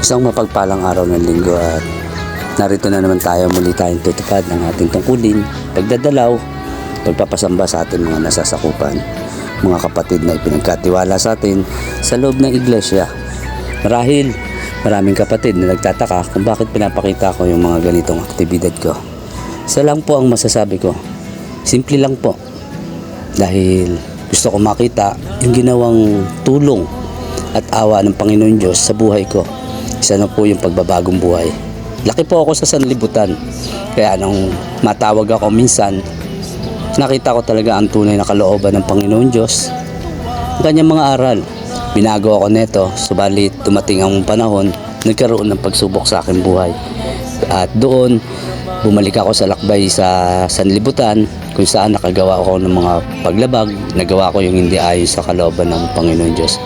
Isang mapagpalang araw ng linggo at narito na naman tayo muli tayong tutupad ng ating tungkulin, pagdadalaw, pagpapasamba sa ating mga nasasakupan, mga kapatid na ipinagkatiwala sa atin sa loob ng iglesia. Marahil maraming kapatid na nagtataka kung bakit pinapakita ko yung mga ganitong aktibidad ko. Isa lang po ang masasabi ko. Simple lang po. Dahil gusto ko makita yung ginawang tulong at awa ng Panginoon Diyos sa buhay ko. Isa na po yung pagbabagong buhay. Laki po ako sa sanlibutan. Kaya nung matawag ako minsan, nakita ko talaga ang tunay na kalooban ng Panginoon Diyos. Ang kanyang mga aral. Binago ako neto, subalit dumating ang panahon, nagkaroon ng pagsubok sa aking buhay. At doon, bumalik ako sa lakbay sa sanlibutan kung saan nakagawa ako ng mga paglabag, nagawa ko yung hindi ayon sa kalooban ng Panginoon Diyos.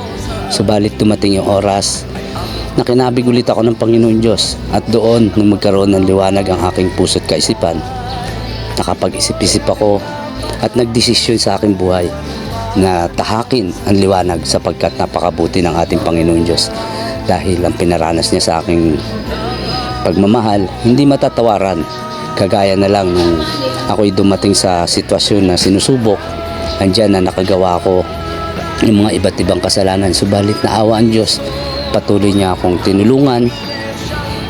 Subalit dumating yung oras na kinabig ulit ako ng Panginoon Diyos at doon nung magkaroon ng liwanag ang aking puso't kaisipan, nakapag-isip-isip ako at nagdesisyon sa aking buhay na tahakin ang liwanag sapagkat napakabuti ng ating Panginoon Diyos dahil ang pinaranas niya sa aking pagmamahal hindi matatawaran. Kagaya na lang nung ako'y dumating sa sitwasyon na sinusubok andyan na nakagawa ko ng mga iba't ibang kasalanan. Subalit naawa ang Diyos patuloy niya akong tinulungan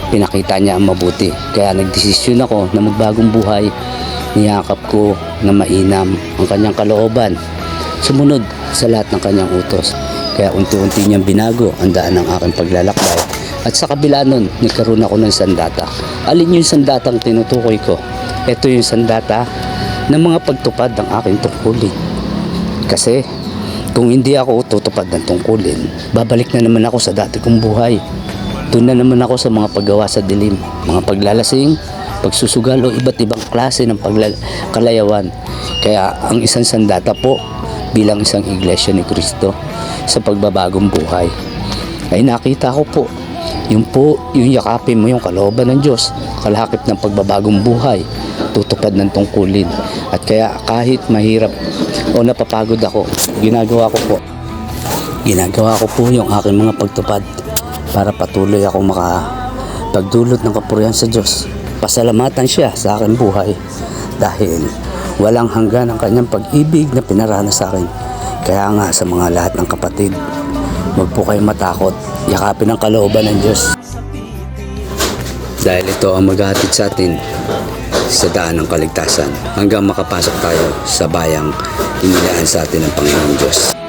pinakita niya ang mabuti kaya nagdesisyon ako na magbagong buhay niyakap ko na mainam ang kanyang kalooban sumunod sa lahat ng kanyang utos kaya unti-unti niyang binago ang daan ng aking paglalakbay at sa kabila nun, nagkaroon ako ng sandata. Alin yung sandatang tinutukoy ko? Ito yung sandata ng mga pagtupad ng aking tungkulin. Kasi kung hindi ako tutupad ng tungkulin, babalik na naman ako sa dati kong buhay. Doon na naman ako sa mga paggawa sa dilim, mga paglalasing, pagsusugal o iba't ibang klase ng kalayawan. Kaya ang isang sandata po bilang isang iglesia ni Kristo sa pagbabagong buhay ay nakita ko po yung po, yung yakapin mo yung kalooban ng Diyos, kalakip ng pagbabagong buhay, tutupad ng tungkulin. At kaya kahit mahirap o napapagod ako, ginagawa ko po. Ginagawa ko po yung aking mga pagtupad para patuloy ako makapagdulot ng kapurihan sa Diyos. Pasalamatan siya sa aking buhay dahil walang hanggan ang kanyang pag-ibig na pinaranas sa akin. Kaya nga sa mga lahat ng kapatid, Huwag po kayong matakot. Yakapin ang kalooban ng Diyos. Dahil ito ang maghahatid sa atin sa daan ng kaligtasan hanggang makapasok tayo sa bayang inilaan sa atin ng Panginoong Diyos.